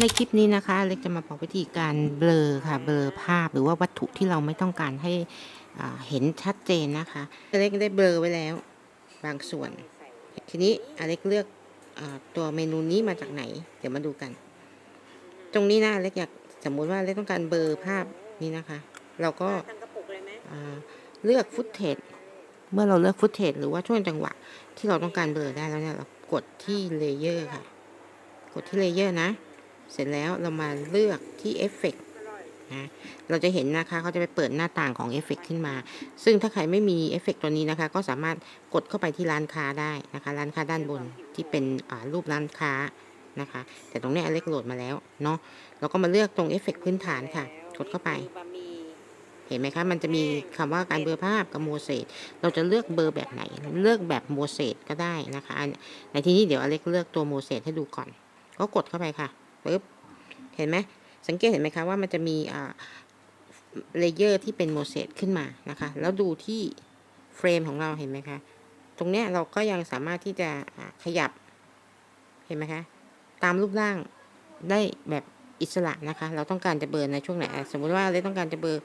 ในคลิปนี้นะคะเล็กจะมาบอกวิธีการเบลอค่ะเบลอภาพหรือว่าวัตถุที่เราไม่ต้องการให้อ่าเห็นชัดเจนนะคะเล็กได้เบลอไว้แล้ว บางส่วน ทีนี้อเล็กเลือกอาตัวเมนูนี้มาจากไหน เดี๋ยวมาดูกัน ตรงนี้นะอเล็กอยากสมมุติว่าเล็กต้องการเบลอภาพนี้นะคะ เราก็ทั้งกระปุกเลยไหมอ่าเลือกฟุตเทจเมื่อเราเลือกฟุตเทจหรือว่าช่วงจังหวะ ที่เราต้องการเบลอได้แล้วเนี่ยเรากดที่เลเยอร์ค่ะ กดที่เลเยอร์นะ เสร็จแล้วเรามาเลือกที่เอฟเฟกนะเราจะเห็นนะคะเขาจะไปเปิดหน้าต่างของเอฟเฟกขึ้นมา ซึ่งถ้าใครไม่มีเอฟเฟกตัวนี้นะคะ ก็สามารถกดเข้าไปที่ร้านค้าได้นะคะ ร้านค้าด้านบนที่เป็นรูปร้านค้านะคะ แต่ตรงนี้อเล็กโหลดมาแล้วเนาะเราก็มาเลือกตรงเอฟเฟกพื้นฐานค่ะ กดเข้าไปเห็นไหมคะ มันจะมีคำว่าการเบลอภาพกับโมเสส เราจะเลือกเบอร์แบบไหน เลือกแบบโมเสสก็ได้นะคะอันในที่นี้เดี๋ยวอเล็กเลือกตัวโมเสสให้ดูก่อน ก็กดเข้าไปค่ะ ปึ๊บ เห็นไหมสังเกตเห็นไหมคะว่ามันจะมีอ่าเลเยอร์ที่เป็นโมเสสขึ้นมานะคะ แล้วดูที่เฟรมของเราเห็นไหมคะ ตรงเนี้ยเราก็ยังสามารถที่จะขยับ เห็นไหมคะ ตามรูปร่างได้แบบอิสระนะคะ เราต้องการจะเบลอในช่วงไหน สมมุติว่าเราต้องการจะเบอ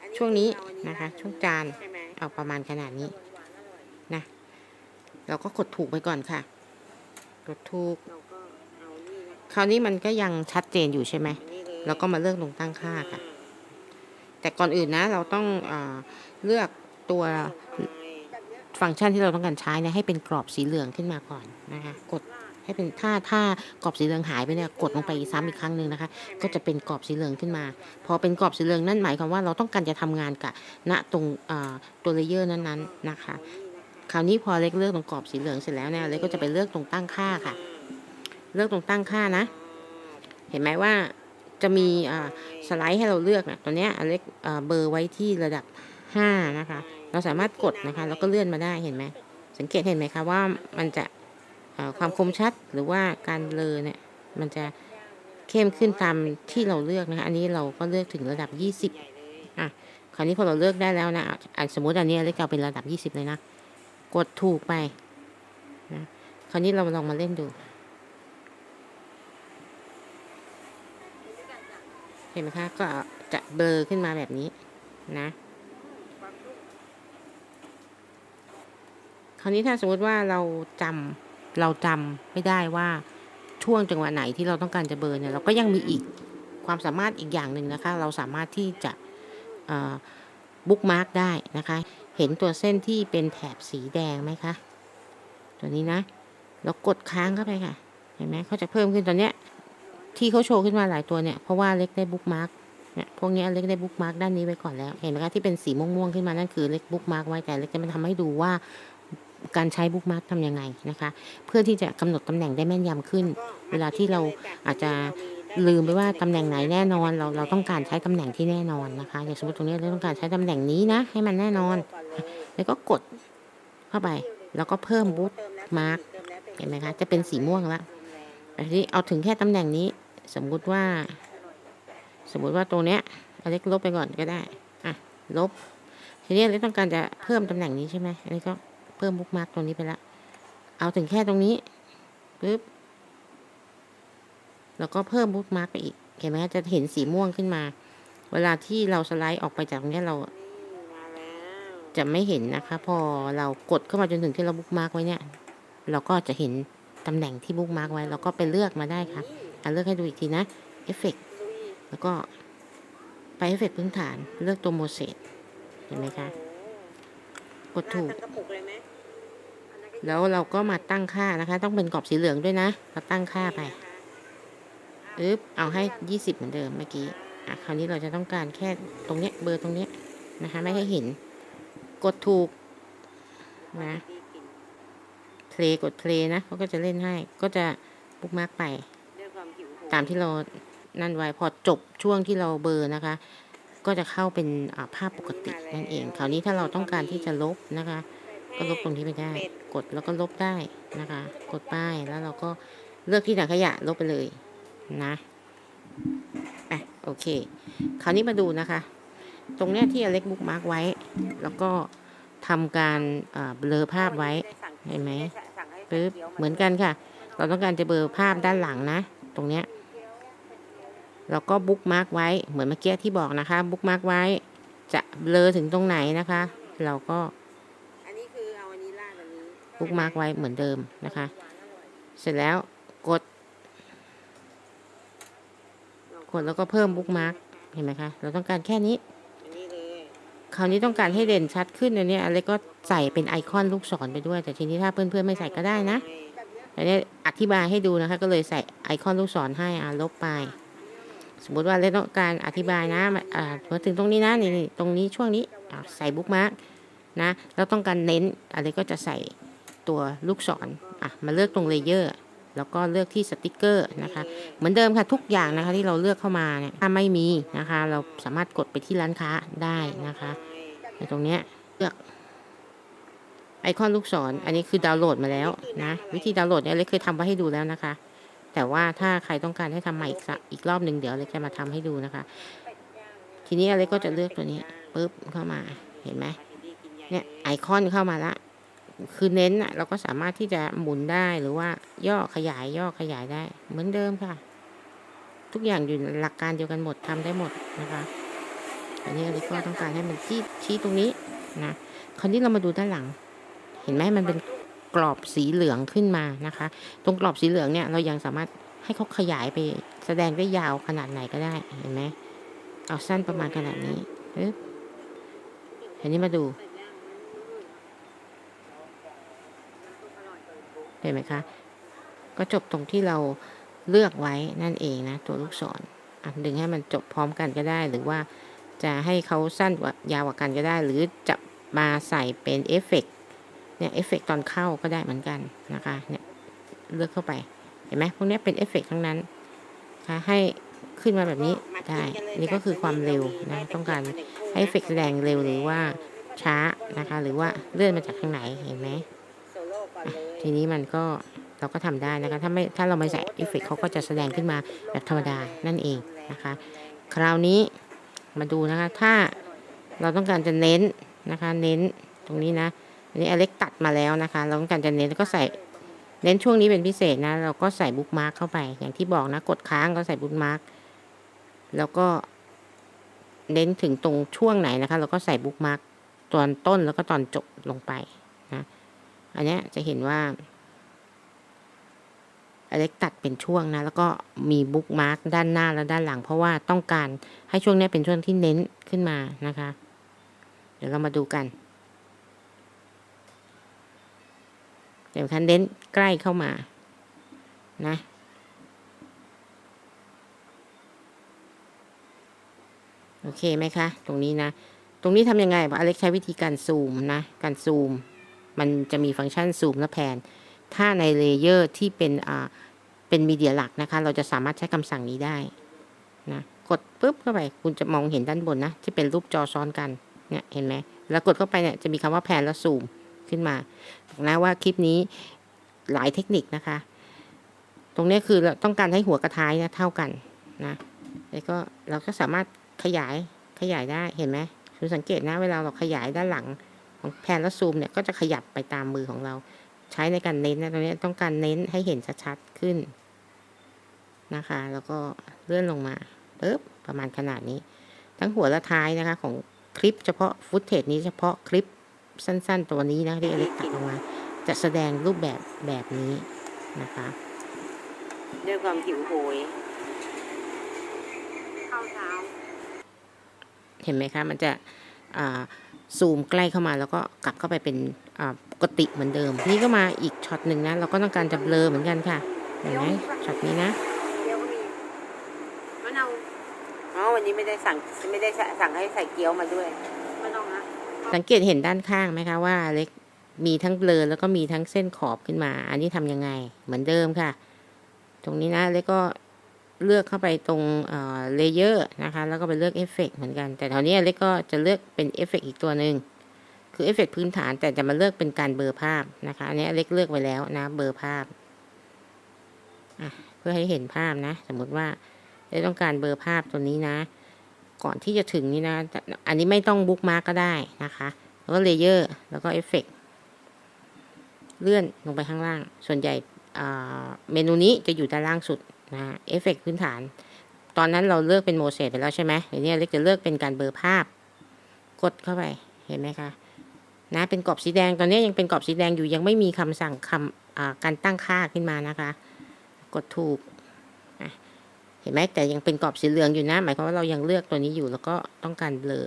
อัช่วงนี้นะคะ ช่วงจานเอาประมาณขนาดนี้นะ เราก็กดถูกไปก่อนค่ะ กดถูก คราวนี้มันก็ยังชัดเจนอยู่ใช่ไหมอันนี้เลยเราก็มาเลือกตรงตั้งค่าค่ะ แต่ก่อนอื่นนะ เราต้องอเลือกตัวฟังก์ชันที่เราต้องการใช้เนี่ยให้เป็นกรอบสีเหลืองขึ้นมาก่อนนะคะกดให้เป็นถ้าถ้ากรอบสีเหลืองหายไปเนี่ยกดลงไปซ้ำอีกครั้งหนึ่งนะคะ ก็จะเป็นกรอบสีเหลืองขึ้นมา พอเป็นกรอบสีเหลืองนั่นหมายความว่าเราต้องการจะทำงานกับณตรงตัวเลเยอร์นั้นๆนะคะ คราวนี้พอเล็กเลือกตรงกรอบสีเหลืองเสร็จแล้วเนี่ยเล็กก็จะไปเลือกตรงตั้งค่าค่ะ เลือกตรงตั้งค่านะ เห็นไหมว่าจะมีสไลด์ให้เราเลือกนะตัวเนี้อเล็กเบอร์ไว้ที่ระดับ 5 นะคะ เราสามารถกดนะคะ แล้วก็เลื่อนมาได้เห็นไหม สังเกตเห็นไหมคะว่ามันจะความคมชัดหรือว่าการเลอเนี่ยมันจะเข้มขึ้นตามที่เราเลือกนะคะ อันนี้เราก็เลือกถึงระดับ 20 อะ คราวนี้พอเราเลือกได้แล้วนะอะสมมติอันนี้เล็กเอาเป็นระดับ 20 เลยนะ กดถูกไปนะ คราวนี้เราลองมาเล่นดู ห็นไหมคะ ก็จะเบลอขึ้นมาแบบนี้นะ คราวนี้ถ้าสมมติว่าเราจำเราจำไม่ได้ว่าช่วงจังหวะไหนที่เราต้องการจะเบลอเนี่ยเราก็ยังมีอีกความสามารถอีกอย่างหนึ่งนะคะ เราสามารถที่จะบุ๊กมาร์กได้นะคะ เห็นตัวเส้นที่เป็นแถบสีแดงไหมคะ ตัวนี้นะ เรากดค้างเข้าไปค่ะ เห็นไหมเขาจะเพิ่มขึ้นตอนเนี้ย ที่เขาโชว์ขึ้นมาหลายตัวเนี่ย เพราะว่าเล็กได้บุ๊กมาร์กเนี่ยพวกนี้เล็กได้บุ๊กมาร์กด้านนี้ไว้ก่อนแล้ว เห็นไหมคะที่เป็นสีม่วงๆขึ้นมานั่นคือเล็กบุ๊กมาร์กไว้แต่เล็กจะมาทำให้ดูว่าการใช้บุ๊กมาร์กทำยังไงนะคะ เพื่อที่จะกำหนดตำแหน่งได้แม่นยำขึ้น เวลาที่เราอาจจะลืมไปว่าตำแหน่งไหนแน่นอน เราเราต้องการใช้ตำแหน่งที่แน่นอนนะคะอย่างสมมติตรงนี้เราต้องการใช้ตำแหน่งนี้นะ ให้มันแน่นอน แล้วก็กดเข้าไป แล้วก็เพิ่มบุ๊กมาร์คเห็นไหมคะ จะเป็นสีม่วงละอันนี้เอาถึงแค่ตำแหน่งนี้ สมมุติว่า สมมุติว่าตรงเนี้ยอเล็กลบไปก่อนก็ได้อะลบ ทีนี้อเล็กต้องการจะเพิ่มตำแหน่งนี้ใช่ไหมอันนี้ก็เพิ่มบุ๊กมาร์กตรงนี้ไปละเอาถึงแค่ตรงนี้ปึ๊บแล้วก็เพิ่มบุ๊กมาร์กไปอีกเห็นไหมจะเห็นสีม่วงขึ้นมา เวลาที่เราสไลด์ออกไปจากตรงนี้เรา จะไม่เห็นนะคะ พอเรากดเข้ามาจนถึงที่เราบุ๊กมาร์กไว้เนี่ย เราก็จะเห็นตำแหน่งที่บุ๊กมาร์กไว้เราก็ไปเลือกมาได้ค่ะ อะเลือกให้ดูอีกทีนะเอฟเฟกแล้วก็ไปเอฟเฟกพื้นฐานเลือกตัวโมเสสเห็นไหมคะ กดถูกทั้งกระปุกเลยไหมอันนั้นก็แล้วเราก็มาตั้งค่านะคะ ต้องเป็นกรอบสีเหลืองด้วยนะ เราตั้งค่าไปอึ๊บเอาให้ยี่สิบเหมือนเดิมเมื่อกี้อะคราวนี้เราจะต้องการแค่ตรงเนี้ยเบอร์ตรงเนี้ยนะคะ ไม่ให้เห็น กดถูกนะดีกินเพลกดเพลนะเขาก็จะเล่นให้ ก็จะบุ๊กมาร์กไป ตามที่เรานั่นไว้พอจบช่วงที่เราเบลอร์นะคะ ก็จะเข้าเป็นอ่าภาพปกตินั่นเอง คราวนี้ถ้าเราต้องการที่จะลบนะคะ ก็ลบตรงนี้ไปได้ กดแล้วก็ลบได้นะคะ กดป้ายแล้วเราก็เลือกที่ถังขยะลบไปเลยนะอะโอเค คราวนี้มาดูนะคะ ตรงเนี้ยที่อเล็กบุ๊กมาร์กไว้ แล้วก็ทำการอ่าเบลอภาพไว้เห็นไหมปึ๊บเหมือนกันค่ะ เราต้องการจะเบลอภาพด้านหลังนะ ตรงเนี้ย แล้วก็บุ๊กมาร์กไว้เหมือนเมื่อกี้ที่บอกนะคะ บุ๊กมาร์กไว้ จะเบลอถึงตรงไหนนะคะ เราก็อันนี้คือเอาอันนี้ราดอันนี้บุ๊กมาร์กไว้เหมือนเดิมนะคะ เสร็จแล้วกด กดแล้วก็เพิ่มบุ๊กมาร์กเห็นไหมคะ เราต้องการแค่นี้อันนี้เลยคราวนี้ต้องการให้เด่นชัดขึ้นอันเนี้ยอะไรก็ใส่เป็นไอคอนลูกศรไปด้วย แต่ทีนี้ถ้าเพื่อนๆไม่ใส่ก็ได้นะอันนี้อธิบายให้ดูนะคะ ก็เลยใส่ไอคอนลูกศรให้อ่าลบไป สมมติว่าเราต้องการอธิบายนะมาถึงตรงนี้นะนี่นี่ตรงนี้ช่วงนี้ใส่บุ๊กมาร์กนะเราต้องการเน้นอะไรก็จะใส่ตัวลูกศรอะมาเลือกตรงเลเยอร์แล้วก็เลือกที่สติกเกอร์นะคะ เหมือนเดิมค่ะทุกอย่างนะคะที่เราเลือกเข้ามาเนี่ยถ้าไม่มีนะคะ เราสามารถกดไปที่ร้านค้าได้นะคะในตรงเนี้ยเลือกไอคอนลูกศรอันนี้คือดาวน์โหลดมาแล้วนะ วิธีดาวน์โหลดเนี่ยเล็กเคยทำไว้ให้ดูแล้วนะคะ แต่ว่าถ้าใครต้องการให้ทำใหม่อีกสักอีกรอบหนึ่งเดี๋ยวเล็กจะมาทำให้ดูนะคะ ทีนี้เล็กก็จะเลือกตัวนี้ปุ๊บเข้ามาเห็นไหมเนี่ยไอคอนเข้ามาละคือเน้นอะเราก็สามารถที่จะหมุนได้หรือว่าย่อขยายย่อขยายได้ เหมือนเดิมค่ะ ทุกอย่างอยู่หลักการเดียวกันหมดทำได้หมดนะคะอันนี้อลิก็ต้องการให้มันที่ชี้ตรงนี้นะคราวนี้เรามาดูด้านหลัง เห็นไหมมันเป็น กรอบสีเหลืองขึ้นมานะคะ ตรงกรอบสีเหลืองเนี่ยเรายังสามารถให้เขาขยายไปแสดงได้ยาวขนาดไหนก็ได้เห็นไหมเอาสั้นประมาณขนาดนี้ปึ๊บอันนี้มาดู เห็นไหมคะ ก็จบตรงที่เราเลือกไว้นั่นเองนะ ตัวลูกศรดึงให้มันจบพร้อมกันก็ได้ หรือว่าจะให้เขาสั้นกว่ายาวกว่ากันก็ได้ หรือจะมาใส่เป็นเอฟเฟกต์ เนี่ยเอฟเฟกต์ตอนเข้าก็ได้เหมือนกันนะคะเนี่ยเลือกเข้าไปเห็นไหมพวกนี้เป็นเอฟเฟกต์ทั้งนั้นนะคะให้ขึ้นมาแบบนี้ได้นี่ก็คือความเร็วนะต้องการให้เอฟเฟกต์แสดงเร็วหรือว่าช้านะคะ หรือว่าเลื่อนมาจากทางไหนเห็นไหมทีนี้มันก็เราก็ทำได้นะคะ ถ้าไม่ถ้าเราไม่ใส่เอฟเฟกต์เขาก็จะแสดงขึ้นมาแบบธรรมดานั่นเองนะคะ คราวนี้มาดูนะคะ ถ้าเราต้องการจะเน้นนะคะ เน้นตรงนี้นะ อันนี้อเล็กตัดมาแล้วนะคะเราต้องการจะเน้นแล้วก็ใส่เน้นช่วงนี้เป็นพิเศษนะ เราก็ใส่บุ๊กมาร์กเข้าไป อย่างที่บอกนะ กดค้างก็ใส่บุ๊กมาร์กแล้วก็เน้นถึงตรงช่วงไหนนะคะ เราก็ใส่บุ๊กมาร์กตอนต้นแล้วก็ตอนจบลงไปนะอันนี้จะเห็นว่าอเล็กตัดเป็นช่วงนะ แล้วก็มีบุ๊กมาร์กด้านหน้าและด้านหลัง เพราะว่าต้องการให้ช่วงนี้เป็นช่วงที่เน้นขึ้นมานะคะ เดี๋ยวเรามาดูกัน เดี๋ยวคันเน้นใกล้เข้ามานะโอเคไหมคะ ตรงนี้นะ ตรงนี้ทำยังไงอเล็กใช้วิธีการซูมนะ การซูม มันจะมีฟังก์ชันซูมและแพนถ้าในเลเยอร์ที่เป็นอ่าเป็นมีเดียหลักนะคะ เราจะสามารถใช้คำสั่งนี้ได้นะกดปุ๊บเข้าไป คุณจะมองเห็นด้านบนนะ ที่เป็นรูปจอซ้อนกันเนี่ยเห็นไหมแล้วกดเข้าไปเนี่ยจะมีคำว่าแพนแล้วซูม ขึ้นมาบอกนะว่าคลิปนี้หลายเทคนิคนะคะ ตรงนี้คือเราต้องการให้หัวกระท้ายเนี่ยเท่ากันนะแล้วก็เราก็สามารถขยายขยายได้เห็นไหมคุณสังเกตนะเวลาเราขยายด้านหลังของแพนแล้วซูมเนี่ยก็จะขยับไปตามมือของเรา ใช้ในการเน้นนะตรงนี้ต้องการเน้นให้เห็นชัดๆขึ้นนะคะ แล้วก็เลื่อนลงมาปึ๊บประมาณขนาดนี้ ทั้งหัวและท้ายนะคะของคลิปเฉพาะฟุตเทจนี้เฉพาะคลิป สั้น ๆ ตัวนี้นะที่อเล็กตัดออกมา จะแสดงรูปแบบแบบนี้นะคะ ด้วยความหิวโหยเข้าเช้าเห็นไหมคะ มันจะอ่าซูมใกล้เข้ามาแล้วก็กลับเข้าไปเป็นอ่าปกติเหมือนเดิม นี่ก็มาอีกช็อตหนึ่งนะ เราก็ต้องการจะเบลอเหมือนกันค่ะเห็นไหมช็อตนี้นะเกี๊ยวก็มีมะนาวอ๋อวันนี้ไม่ได้สั่งไม่ได้สั่งให้ใส่เกี๊ยวมาด้วยไม่ต้องนะ สังเกตเห็นด้านข้างไหมคะว่าเล็กมีทั้งเบลอแล้วก็มีทั้งเส้นขอบขึ้นมา อันนี้ทำยังไงเหมือนเดิมค่ะ ตรงนี้นะเล็กก็เลือกเข้าไปตรงเลเยอร์นะคะ แล้วก็ไปเลือกเอฟเฟกเหมือนกัน แต่แถวนี้เล็กก็จะเลือกเป็นเอฟเฟกอีกตัวหนึ่งคือเอฟเฟกพื้นฐานแต่จะมาเลือกเป็นการเบลอภาพนะคะ อันนี้เล็กเลือกไว้แล้วนะเบลอภาพอะเพื่อให้เห็นภาพนะ สมมุติว่าเล็กต้องการเบลอภาพตัวนี้นะ ก่อนที่จะถึงนี่นะ อันนี้ไม่ต้องบุ๊กมาร์กก็ได้นะคะ แล้วก็เลเยอร์ แล้วก็เอฟเฟกเลื่อนลงไปข้างล่าง ส่วนใหญ่เมนูนี้จะอยู่ด้านล่างสุดนะเอฟเฟกพื้นฐาน ตอนนั้นเราเลือกเป็นโมเสสไปแล้วใช่ไหมเดี๋ยวนี้เล็กจะเลือกเป็นการเบลอภาพ กดเข้าไป เห็นไหมคะ นะ เป็นกรอบสีแดง ตอนนี้ยังเป็นกรอบสีแดงอยู่ ยังไม่มีคำสั่งคำการตั้งค่าขึ้นมานะคะ กดถูก เห็นไหมแต่ยังเป็นกรอบสีเหลืองอยู่นะ หมายความว่าเรายังเลือกตัวนี้อยู่แล้วก็ต้องการเบลอ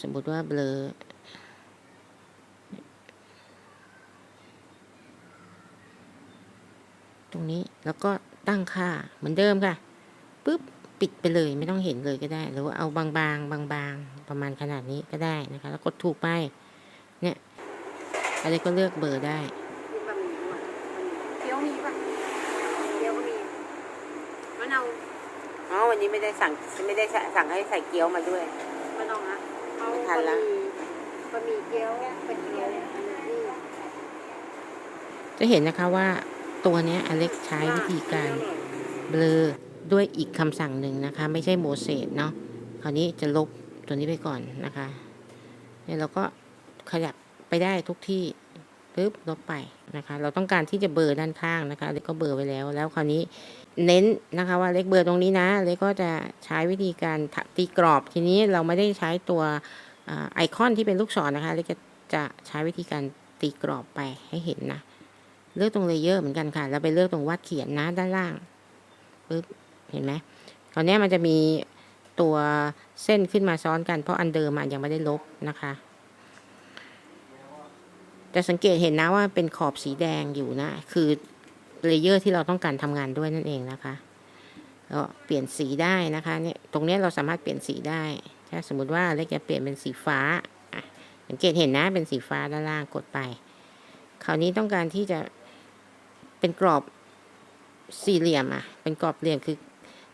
สมมติว่าเบลอตรงนี้แล้วก็ตั้งค่าเหมือนเดิมค่ะปุ๊บปิดไปเลยไม่ต้องเห็นเลยก็ได้ หรือว่าเอาบางๆบางๆ ประมาณขนาดนี้ก็ได้นะคะ แล้วกดถูกไปเนี่ยอะไรก็เลือกเบอร์ได้ มะนาวอ๋อวันนี้ไม่ได้สั่งไม่ได้สั่งให้ใส่เกี๊ยวมาด้วยมะนาวนะเอาไม่ทันละ บะหมี่เกี๊ยวเป็นเกี๊ยวอันนี้จะเห็นนะคะว่าตัวเนี้ยอเล็กใช้วิธีการเบลอด้วยอีกคำสั่งหนึ่งนะคะ ไม่ใช่โมเสสเนาะคราวนี้จะลบตัวนี้ไปก่อนนะคะเนี่ยเราก็ขยับไปได้ทุกที่ ปึ๊บลบไปนะคะ เราต้องการที่จะเบอร์ด้านข้างนะคะเล็กก็เบอร์ไว้แล้ว แล้วคราวนี้เน้นนะคะว่าเล็กเบอร์ตรงนี้นะ เล็กก็จะใช้วิธีการตีกรอบทีนี้เราไม่ได้ใช้ตัวไอคอนที่เป็นลูกศรนะคะ เล็กจะจะใช้วิธีการตีกรอบไปให้เห็นนะ เลือกตรงเลเยอร์เหมือนกันค่ะ แล้วไปเลือกตรงวาดเขียนนะด้านล่างปึ๊บเห็นไหมตอนนี้มันจะมีตัวเส้นขึ้นมาซ้อนกันเพราะอันเดิมมันยังไม่ได้ลบนะคะ จะสังเกตเห็นนะว่าเป็นขอบสีแดงอยู่นะ คือเลเยอร์ที่เราต้องการทำงานด้วยนั่นเองนะคะก็เปลี่ยนสีได้นะคะเนี่ยตรงนี้เราสามารถเปลี่ยนสีได้ ถ้าสมมุติว่าเล็กจะเปลี่ยนเป็นสีฟ้าสังเกตเห็นนะเป็นสีฟ้าด้านล่างกดไป คราวนี้ต้องการที่จะเป็นกรอบสี่เหลี่ยมอะ เป็นกรอบเหลี่ยมคือ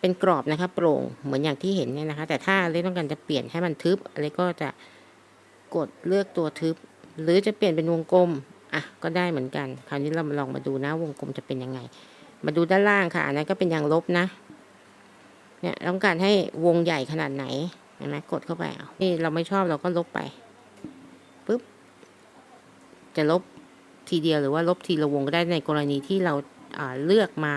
เป็นกรอบนะคะโปร่งเหมือนอย่างที่เห็นเนี่ยนะคะ แต่ถ้าเล็กต้องการจะเปลี่ยนให้มันทึบเล็กก็จะกดเลือกตัวทึบ หรือจะเปลี่ยนเป็นวงกลมอะก็ได้เหมือนกัน คราวนี้เรามาลองมาดูนะวงกลมจะเป็นยังไง มาดูด้านล่างค่ะอันนั้นก็เป็นยางลบนะเนี่ยต้องการให้วงใหญ่ขนาดไหนเห็นไหมกดเข้าไปนี่เราไม่ชอบเราก็ลบไปปุ๊บจะลบทีเดียวหรือว่าลบทีละวงก็ได้ในกรณีที่เราาเลือกมา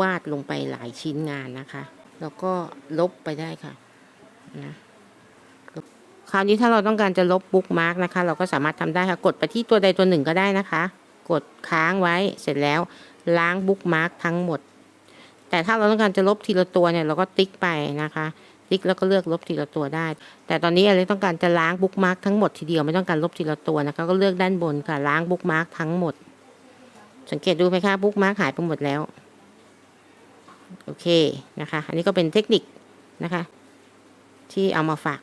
วาดลงไปหลายชิ้นงานนะคะ แล้วก็ลบไปได้ค่ะนะ คราวนี้ถ้าเราต้องการจะลบบุ๊กมาร์กนะคะ เราก็สามารถทำได้ค่ะ กดไปที่ตัวใดตัวหนึ่งก็ได้นะคะ กดค้างไว้เสร็จแล้วล้างบุ๊กมาร์กทั้งหมด แต่ถ้าเราต้องการจะลบทีละตัวเนี่ยเราก็ติ๊กไปนะคะ ติ๊กแล้วก็เลือกลบทีละตัวได้ แต่ตอนนี้อะไรต้องการจะล้างบุ๊กมาร์กทั้งหมดทีเดียวไม่ต้องการลบทีละตัวนะคะ ก็เลือกด้านบนค่ะล้างบุ๊กมาร์กทั้งหมด สังเกตดูไหมคะบุ๊กมาร์กหายไปหมดแล้ว โอเคนะคะ อันนี้ก็เป็นเทคนิคนะคะ ที่เอามาฝาก